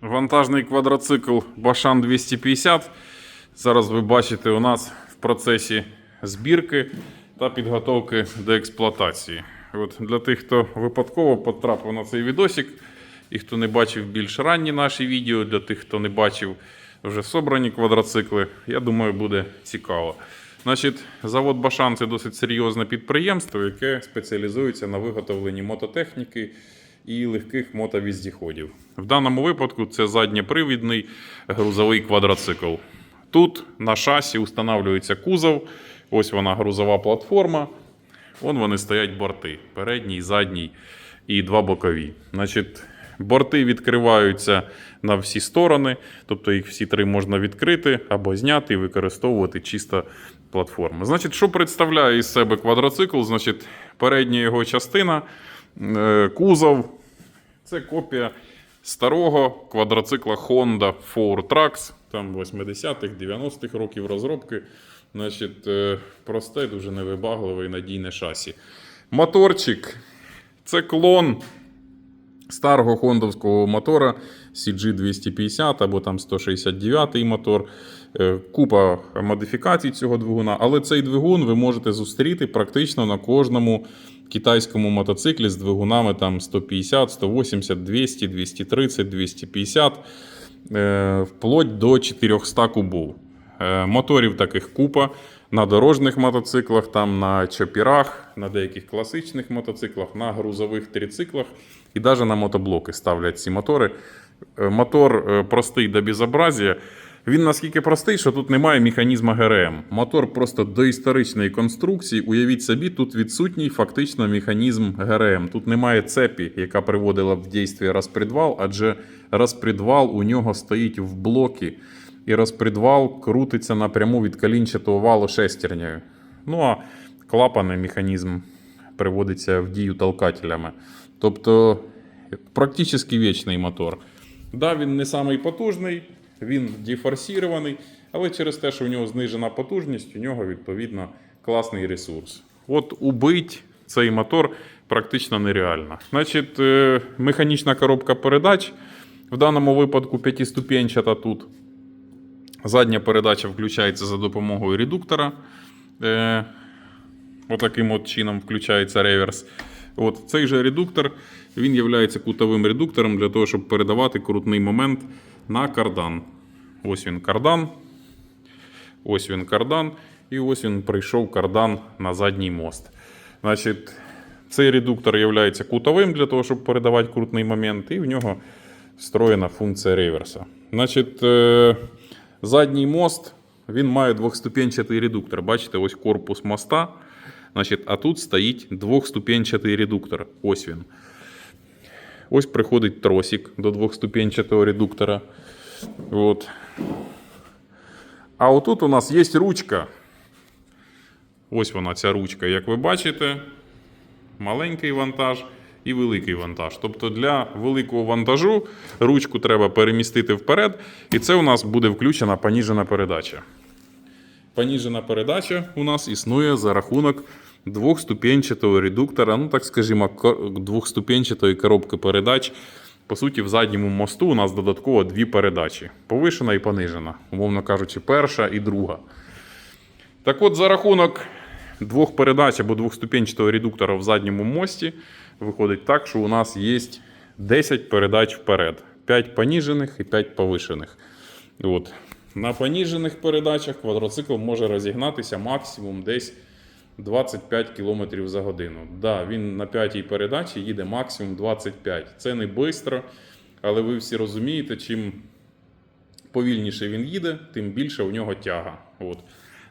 Вантажний квадроцикл Башан 250. Зараз ви бачите у нас в процесі збірки та підготовки до експлуатації. От для тих, хто випадково потрапив на цей відосик, і хто не бачив більш ранні наші відео, для тих, хто не бачив вже собрані квадроцикли, я думаю, буде цікаво. Значить, завод Башан це досить серйозне підприємство, яке спеціалізується на виготовленні мототехніки і легких мотовіздіходів. В даному випадку це задньопривідний грузовий квадроцикл. Тут на шасі встановлюється кузов, ось вона грузова платформа. Вон вони стоять борти: передній, задній і два бокові. Значить, борти відкриваються на всі сторони, тобто їх всі три можна відкрити або зняти і використовувати чисто платформи. Значить, що представляє із себе квадроцикл? Значить, передня його частина, е, кузов. Це копія старого квадроцикла Honda Four Trucks, там 80-х, 90-х років розробки. Значить, е, просте, дуже невибагливе і надійне шасі. Моторчик це клон старого хондовського мотора CG250 або там 169 мотор. Е, Купа модифікацій цього двигуна, але цей двигун ви можете зустріти практично на кожному китайському мотоциклі з двигунами там 150, 180, 200, 230, 250, е, вплоть до 400 кубов. Е, Моторів таких купа на дорожніх мотоциклах, там на чопірах, на деяких класичних мотоциклах, на грузових трициклах і навіть на мотоблоки ставлять ці мотори. Е, Мотор простий до безобразія. Він наскільки простий, що тут немає механізму ГРМ. Мотор просто доісторичної конструкції. Уявіть собі, тут відсутній фактично механізм ГРМ. Тут немає цепі, яка приводила в дійство розпредвал, адже розпредвал у нього стоїть в блокі, і розпредвал крутиться напряму від колінчатого валу шестернею. Ну а клапани механізм приводиться в дію толкателями. Тобто практично вічний мотор. Да, він не самий потужний, він дефорсірований, але через те, що в нього знижена потужність, у нього відповідно класний ресурс. От убить цей мотор практично нереально. Значить, е, механічна коробка передач в даному випадку п'ятиступенчата тут. Задня передача включається за допомогою редуктора. Е, Отаким от чином включається реверс. От цей же редуктор він є кутовим редуктором для того, щоб передавати крутний момент на кардан. Ось він кардан. Ось він кардан. І ось він прийшов кардан на задній мост. Значить, цей редуктор є кутовим для того, щоб передавати крутний момент, і в нього встроєна функція реверса. Значить, е, задній мост він має двохступенчатий редуктор. Бачите, ось корпус моста. Значить, а тут стоїть двохступенчатий редуктор. Ось він. Ось приходить тросик до двохступенчатого редуктора. От. А отут у нас є ручка. Ось вона, ця ручка, як ви бачите, маленький вантаж і великий вантаж. Тобто для великого вантажу ручку треба перемістити вперед, і це у нас буде включена поніжена передача. Поніжена передача у нас існує за рахунок двохступенчатого редуктора, ну так скажімо, двохступенчатої коробки передач. По суті, в задньому мосту у нас додатково дві передачі: повишена і понижена, умовно кажучи, перша і друга. Так от, за рахунок двох передач або двохступенчатого редуктора в задньому мості виходить так, що у нас є 10 передач вперед: 5 поніжених і 5 повишених. От. На поніжених передачах квадроцикл може розігнатися максимум десь 25 км за годину. Да, він на п'ятій передачі їде максимум 25. Це не швидко, але ви всі розумієте, чим повільніше він їде, тим більше у нього тяга. От.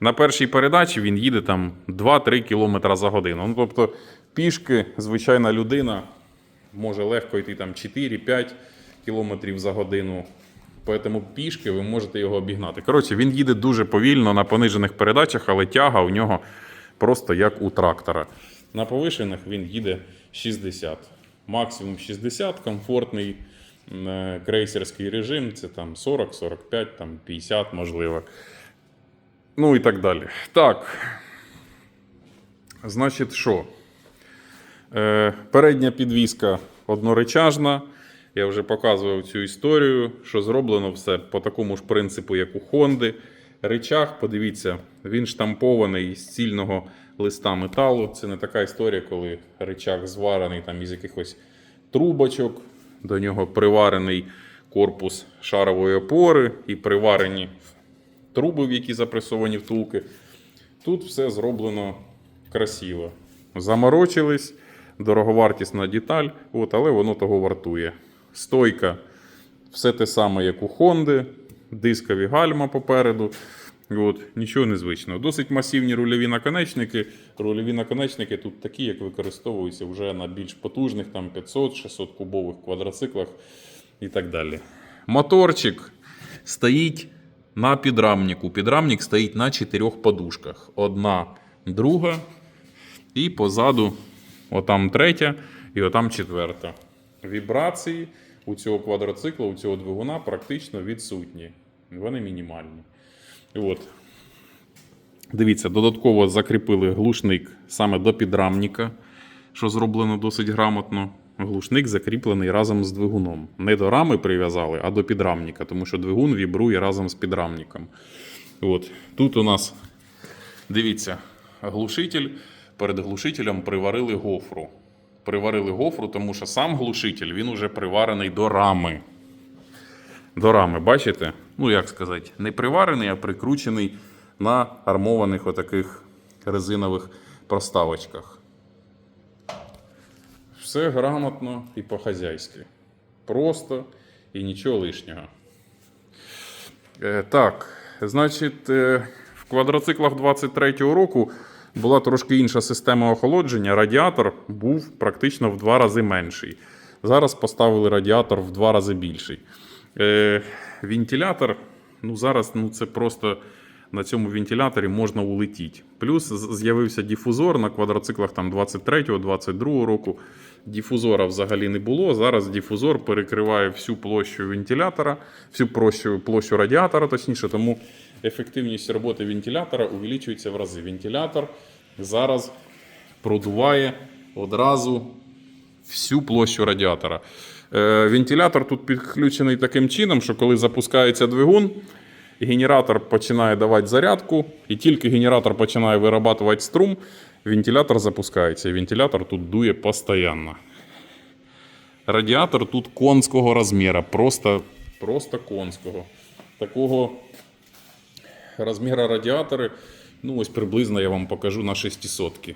На першій передачі він їде там 2-3 км за годину. Ну, тобто, пішки звичайна людина може легко йти там 4-5 км за годину. Тому пішки ви можете його обігнати. Коротше, він їде дуже повільно на понижених передачах, але тяга у нього просто як у трактора. На повишених він їде 60. Максимум 60, комфортний е, крейсерський режим це там 40, 45, там 50, можливо. Ну і так далі. Так. Значить, що? Е, передня підвіска одноречажна, Я вже показував цю історію, що зроблено все по такому ж принципу, як у Хонди. Ричаг, подивіться, він штампований з цільного листа металу. Це не така історія, коли ричаг зварений там із якихось трубочок, до нього приварений корпус шарової опори і приварені труби, в які запресовані втулки. Тут все зроблено красиво. Заморочились, дороговартісна деталь, от, але воно того вартує. Стойка все те саме, як у Хонди, дискові гальма попереду. От, нічого незвичного. Досить масивні рульові наконечники. Рульові наконечники тут такі, як використовуються вже на більш потужних, там 500-600 кубових квадроциклах і так далі. Моторчик стоїть на підрамнику. Підрамник стоїть на чотирьох подушках. Одна, друга, і позаду, отам третя, і отам четверта. Вібрації у цього квадроцикла, у цього двигуна практично відсутні. Вони мінімальні. От. Дивіться, додатково закріпили глушник саме до підрамника, що зроблено досить грамотно. Глушник закріплений разом з двигуном. Не до рами прив'язали, а до підрамника, тому що двигун вібрує разом з підрамником. От. Тут у нас, дивіться, глушитель. Перед глушителем приварили гофру. Приварили гофру, тому що сам глушитель він уже приварений до рами. До рами, бачите? Ну, як сказати, не приварений, а прикручений на армованих отаких резинових проставочках. Все грамотно і по-хазяйськи. Просто і нічого лишнього. Е, так, значить, е, в квадроциклах 23-го року була трошки інша система охолодження. Радіатор був практично в два рази менший. Зараз поставили радіатор в два рази більший. Е, вентилятор, ну зараз ну, це просто на цьому вентиляторі можна улетіти. Плюс з'явився дифузор на квадроциклах там 23-22 року. Дифузора взагалі не було. Зараз дифузор перекриває всю площу вентилятора, всю площу, площу радіатора, точніше, тому ефективність роботи вентилятора увеличується в рази. Вентилятор зараз продуває одразу всю площу радіатора. Е, вентилятор тут підключений таким чином, що коли запускається двигун, генератор починає давати зарядку, і тільки генератор починає вирабатувати струм, вентилятор запускається. І вентилятор тут дує постійно. Радіатор тут конського розміру, просто, просто конського. Такого розміру радіатори, ну ось приблизно я вам покажу на 600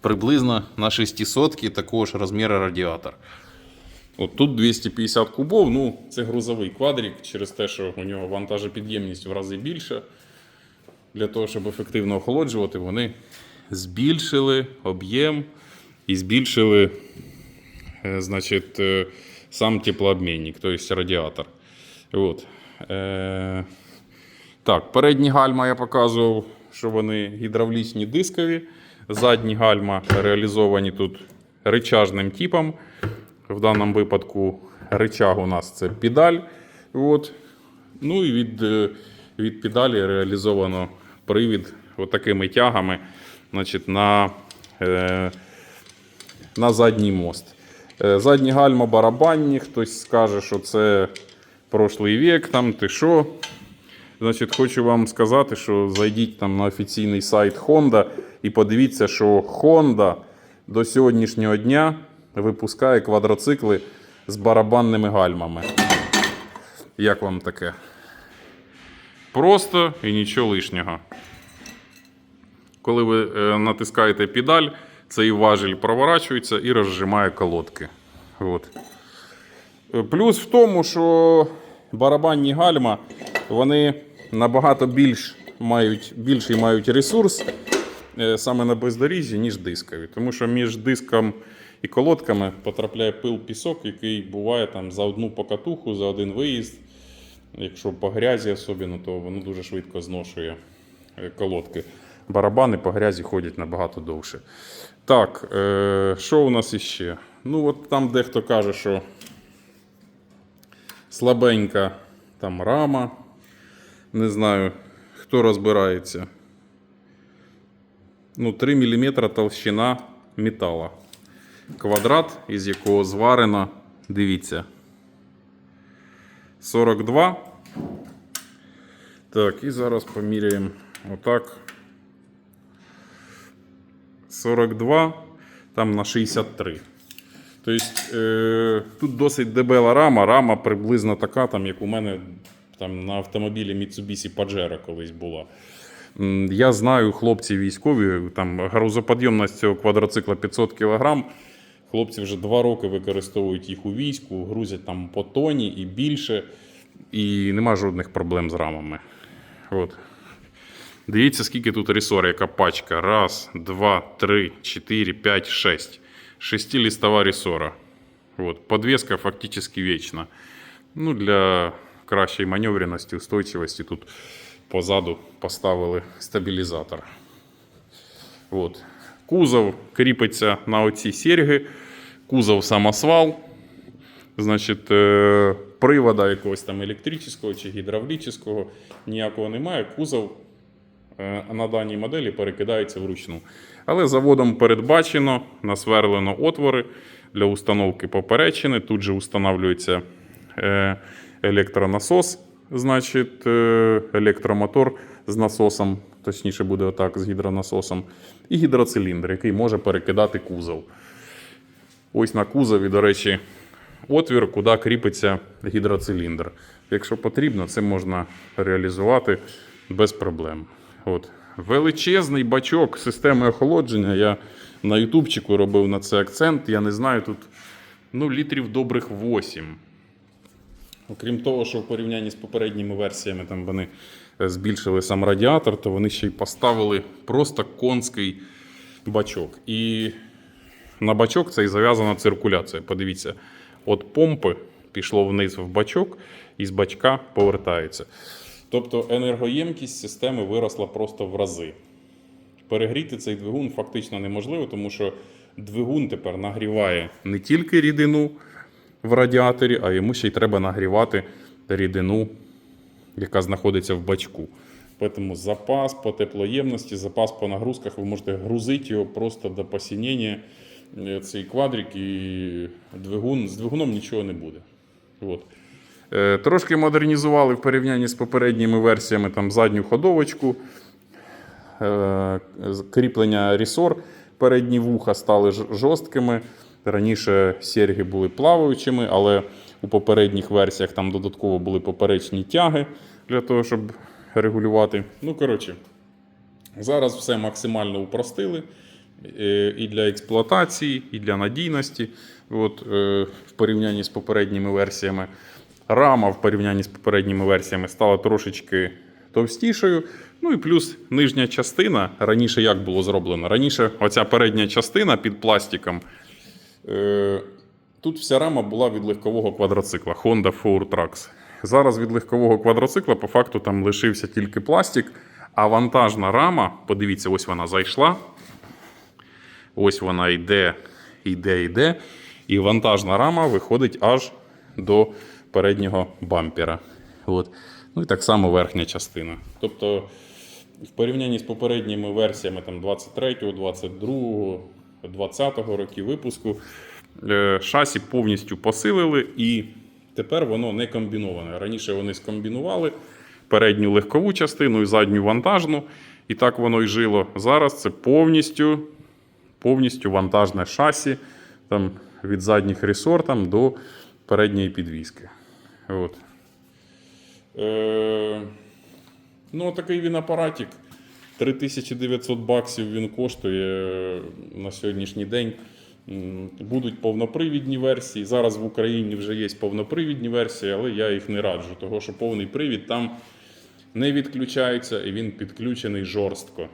Приблизно на 600 такого ж розміру радіатор. От тут 250 кубов, ну це грузовий квадрик через те, що у нього вантажопідємність в рази більша. Для того, щоб ефективно охолоджувати, вони збільшили об'єм і збільшили е, значить, е, сам теплообмінник, тобто радіатор. От. Так, передні гальма я показував, що вони гідравлічні дискові. Задні гальма реалізовані тут ричажним типом. В даному випадку ричаг у нас це педаль. От. Ну і від, е, від педалі реалізовано привід отакими тягами значить, на, е, на задній мост. Е, Задні гальма барабанні, хтось скаже, що це прошлий вік, там ти що. Значить, хочу вам сказати, що зайдіть там на офіційний сайт Honda і подивіться, що Honda до сьогоднішнього дня випускає квадроцикли з барабанними гальмами. Як вам таке? Просто і нічого лишнього. Коли ви е, натискаєте педаль, цей важіль проворачується і розжимає колодки. От. Е, Плюс в тому, що барабанні гальма вони набагато більш мають, більший мають ресурс е, саме на бездоріжжі, ніж дискові. Тому що між диском і колодками потрапляє пил пісок, який буває там за одну покатуху, за один виїзд. Якщо по грязі особливо, то воно дуже швидко зношує е, колодки. Барабани по грязі ходять набагато довше. Так, е, що у нас іще? Ну, от там дехто каже, що слабенька там рама. Не знаю, хто розбирається. Ну, 3 мм толщина метала. Квадрат, із якого зварено Дивіться. 42. Так, і зараз поміряємо отак. 42, там на 63. Тобто е, тут досить дебела рама. Рама приблизно така, там, як у мене там, на автомобілі Mitsubishi Pajero колись була. Я знаю, хлопці військові, там грузоподйомність цього квадроцикла 500 кг. Хлопці вже два роки використовують їх у війську, грузять там по тоні і більше, і нема жодних проблем з рамами. От. Дивіться, скільки тут ресор, яка пачка. Раз, два, три, чотири, п'ять, шесть. Шестилистова ресора. Вот. Подвеска фактически вечна. Ну, для кращої маневреності, устойчивості тут позаду поставили стабілізатор. От. Кузов кріпиться на оці серьги. Кузов самосвал. Значить, е, привода якогось там електричного чи гідравлічного ніякого немає. Кузов е, на даній моделі перекидається вручну. Але заводом передбачено, насверлено отвори для установки поперечини. Тут же встановлюється е, електронасос, значить, е, електромотор з насосом, точніше буде отак, з гідронасосом, і гідроциліндр, який може перекидати кузов. Ось на кузові, до речі, отвір, куди кріпиться гідроциліндр. Якщо потрібно, це можна реалізувати без проблем. От. Величезний бачок системи охолодження. Я на ютубчику робив на це акцент. Я не знаю, тут ну, літрів добрих 8. Окрім того, що в порівнянні з попередніми версіями там вони е, збільшили сам радіатор, то вони ще й поставили просто конський бачок. І на бачок цей зав'язана циркуляція. Подивіться, от помпи пішло вниз в бачок, і з бачка повертається. Тобто енергоємкість системи виросла просто в рази. Перегріти цей двигун фактично неможливо, тому що двигун тепер нагріває не тільки рідину в радіаторі, а йому ще й треба нагрівати рідину, яка знаходиться в бачку. Тому запас по теплоємності, запас по нагрузках, ви можете грузити його просто до посінення, е, цей квадрик, і двигун, з двигуном нічого не буде. От. Е, Трошки модернізували в порівнянні з попередніми версіями там задню ходовочку, е, кріплення рісор, передні вуха стали жорсткими. Раніше серги були плаваючими, але у попередніх версіях там додатково були поперечні тяги для того, щоб регулювати. Ну, коротше, зараз все максимально упростили е, і для експлуатації, і для надійності. От, е, в порівнянні з попередніми версіями. Рама в порівнянні з попередніми версіями стала трошечки товстішою. Ну і плюс нижня частина раніше як було зроблено? Раніше оця передня частина під пластиком. Е, тут вся рама була від легкового квадроцикла Honda Four Trucks. Зараз від легкового квадроцикла по факту там лишився тільки пластик, а вантажна рама, подивіться, ось вона зайшла. Ось вона йде, йде, йде. І вантажна рама виходить аж до переднього бампера. От. Ну і так само верхня частина. Тобто, в порівнянні з попередніми версіями там 23-го, 22-го, 20-го років випуску, е, шасі повністю посилили, і тепер воно не комбіноване. Раніше вони скомбінували передню легкову частину і задню вантажну, і так воно і жило. Зараз це повністю повністю вантажне шасі там, від задніх ресор там, до передньої підвіски. От. Е, ну, такий він апаратик. 3900 баксів він коштує на сьогоднішній день. Будуть повнопривідні версії. Зараз в Україні вже є повнопривідні версії, але я їх не раджу, тому що повний привід там не відключається і він підключений жорстко.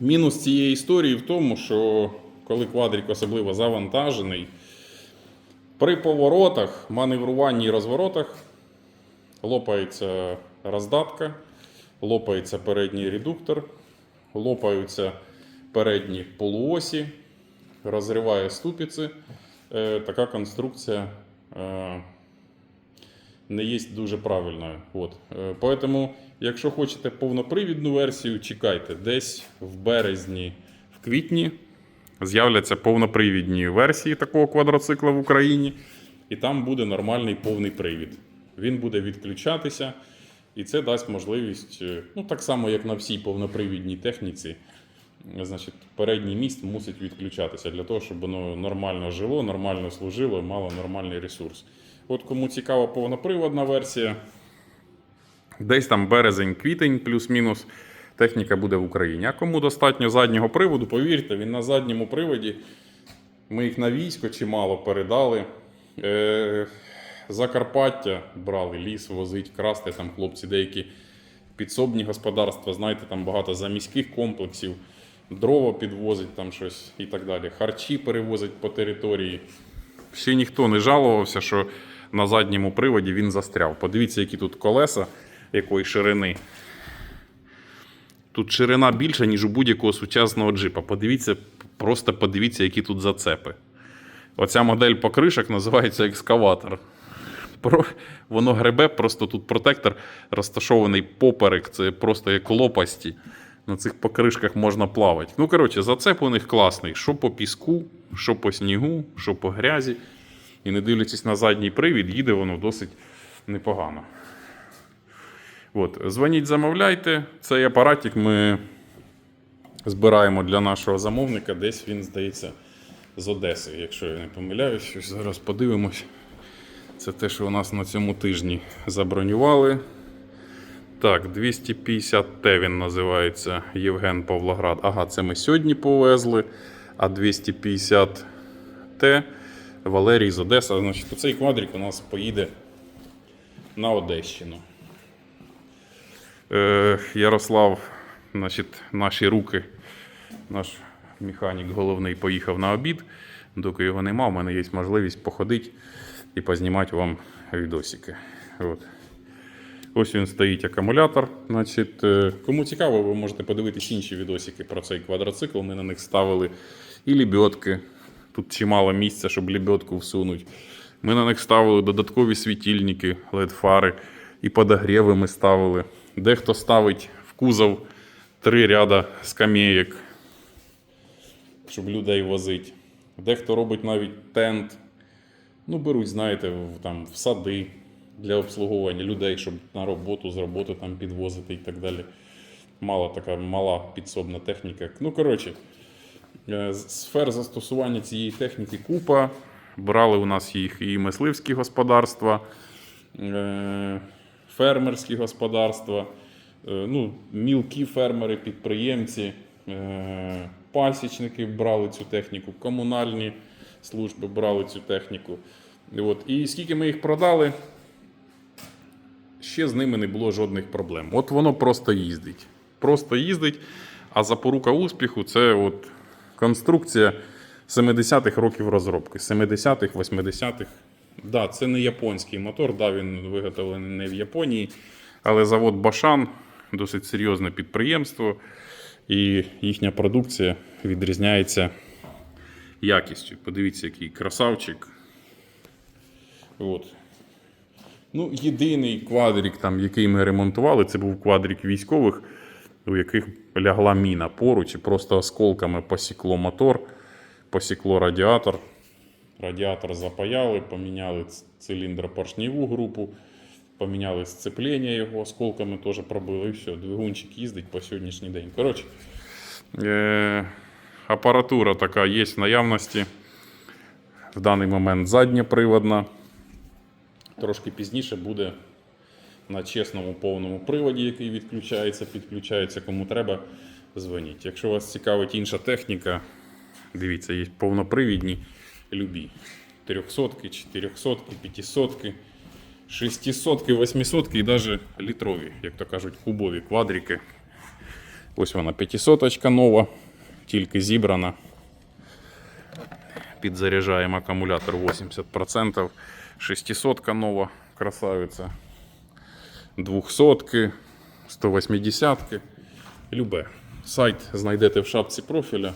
Мінус цієї історії в тому, що коли квадрик особливо завантажений, при поворотах, маневруванні і розворотах лопається роздатка, лопається передній редуктор, лопаються передні полуосі, розриває ступиці. Е, Така конструкція е, не є дуже правильною. От. Е, Поэтому, якщо хочете повнопривідну версію, чекайте, десь в березні, в квітні з'являться повнопривідні версії такого квадроцикла в Україні. і там буде нормальний повний привід. Він буде відключатися, і це дасть можливість, е, ну так само, як на всій повнопривідній техніці, значить, передній міст мусить відключатися для того, щоб воно нормально жило, нормально служило, мало нормальний ресурс. От кому цікава повноприводна версія, десь там березень, квітень, плюс-мінус, техніка буде в Україні. А кому достатньо заднього приводу, повірте, він на задньому приводі. Ми їх на військо чимало передали. Закарпаття брали ліс, возить, красти там хлопці деякі підсобні господарства, знаєте, там багато заміських комплексів, дрова підвозить там щось і так далі. Харчі перевозять по території. Ще ніхто не жалувався, що на задньому приводі він застряв. Подивіться, які тут колеса, якої ширини. Тут ширина більша, ніж у будь-якого сучасного джипа. Подивіться, просто подивіться, які тут зацепи. Оця модель покришок називається екскаватор. Воно гребе, просто тут протектор розташований поперек, це просто як лопасті. На цих покришках можна плавати. Ну, коротше, зацеп у них класний. Що по піску, що по снігу, що по грязі. І не дивлячись на задній привід, їде воно досить непогано. От, дзвоніть, замовляйте. Цей апаратик ми збираємо для нашого замовника. Десь він, здається, з Одеси, якщо я не помиляюсь. Щось зараз подивимось. Це те, що у нас на цьому тижні забронювали. Так, 250Т він називається Євген Павлоград. Ага, це ми сьогодні повезли. А 250Т Валерій з Одеса. Значить, цей квадрик у нас поїде на Одещину. Е, Ярослав, значить, наші руки, наш механік головний поїхав на обід. Доки його нема, у мене є можливість походити і познімати вам відосики. От. Ось він стоїть акумулятор. Значить, е, кому цікаво, ви можете подивитись інші відосики про цей квадроцикл. Ми на них ставили і лебедки. Тут чимало місця, щоб лебедку всунути. Ми на них ставили додаткові світильники, LED-фари і подогріви ми ставили. Дехто ставить в кузов три ряда скамеєк, щоб людей возити. Дехто робить навіть тент. Ну, беруть, знаєте, в, там, в сади для обслуговування людей, щоб на роботу з роботи там підвозити і так далі. Мала така мала підсобна техніка. Ну, коротше, е, сфер застосування цієї техніки купа. Брали у нас їх і мисливські господарства, е, фермерські господарства, е, ну, мілкі фермери, підприємці, пасічники брали цю техніку, комунальні служби брали цю техніку. От. І скільки ми їх продали, ще з ними не було жодних проблем. От воно просто їздить. Просто їздить. А запорука успіху це от конструкція 70-х років розробки. 70-х, 80-х. Да, це не японський мотор, да, він виготовлений не в Японії, але завод Башан досить серйозне підприємство, і їхня продукція відрізняється якістю. Подивіться, який красавчик. От. Ну, єдиний квадрик, там, який ми ремонтували, це був квадрик військових, у яких лягла міна поруч, і просто осколками посікло мотор, посікло радіатор. Радіатор запаяли, поміняли ц- циліндропоршневу групу, поміняли сцеплення його, осколками теж пробили, і все, двигунчик їздить по сьогоднішній день. Коротше, е- апаратура така є в наявності. В даний момент задньоприводна. Трошки пізніше буде на чесному повному приводі, який відключається, підключається кому треба. Дзвоніть. Якщо вас цікавить інша техніка, дивіться, є повнопривідні любі. 300, 400, 500, 600, 800 і навіть літрові, як то кажуть, кубові квадрики. Ось вона 500 нова, тільки зібрана. Підзаряджаємо акумулятор 80%. 600 нова красавиця. 200, 180. Любе. Сайт знайдете в шапці профіля.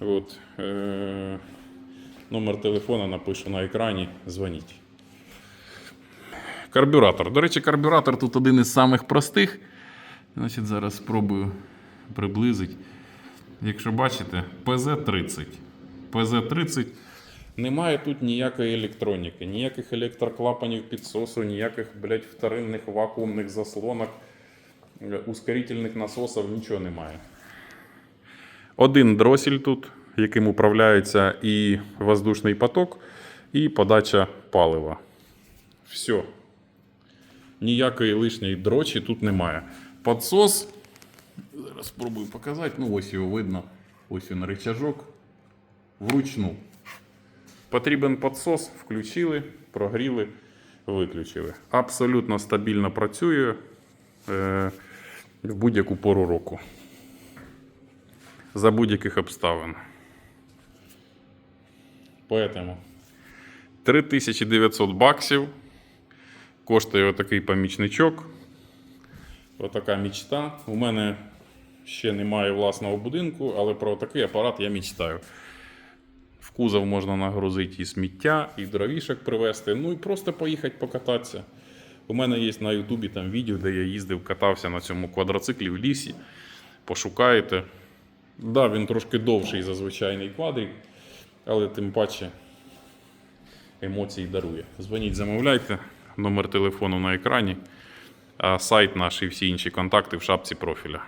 От, е- номер телефона напишу на екрані. Дзвоніть. Карбюратор. До речі, карбюратор тут один із самих простих. Значить, зараз спробую приблизити. Якщо бачите, ПЗ-30. ПЗ-30 Немає тут ніякої електроніки, ніяких електроклапанів підсосу, ніяких, блядь, вторинних вакуумних заслонок, е, ускорительних насосів, нічого немає. Один дросель тут, яким управляється і воздушний поток, і подача палива. Все. Ніякої лишньої дрочі тут немає. Подсос. Зараз спробую показати. Ну, ось його видно. Ось він рычажок. Вручну. Потрібен підсос, включили, прогріли, виключили. Абсолютно стабільно працює е, в будь-яку пору року. За будь-яких обставин. Поэтому 3900 баксів коштує отакий помічничок. Отака мічта. У мене ще немає власного будинку, але про такий апарат я мечтаю. В кузов можна нагрузити і сміття, і дровішок привезти, ну і просто поїхати покататися. У мене є на Ютубі там відео, де я їздив, катався на цьому квадроциклі в лісі. Пошукаєте. Да, він трошки довший за звичайний квадрик, але тим паче емоцій дарує. Дзвоніть, замовляйте. Номер телефону на екрані, сайт наш і всі інші контакти в шапці профіля.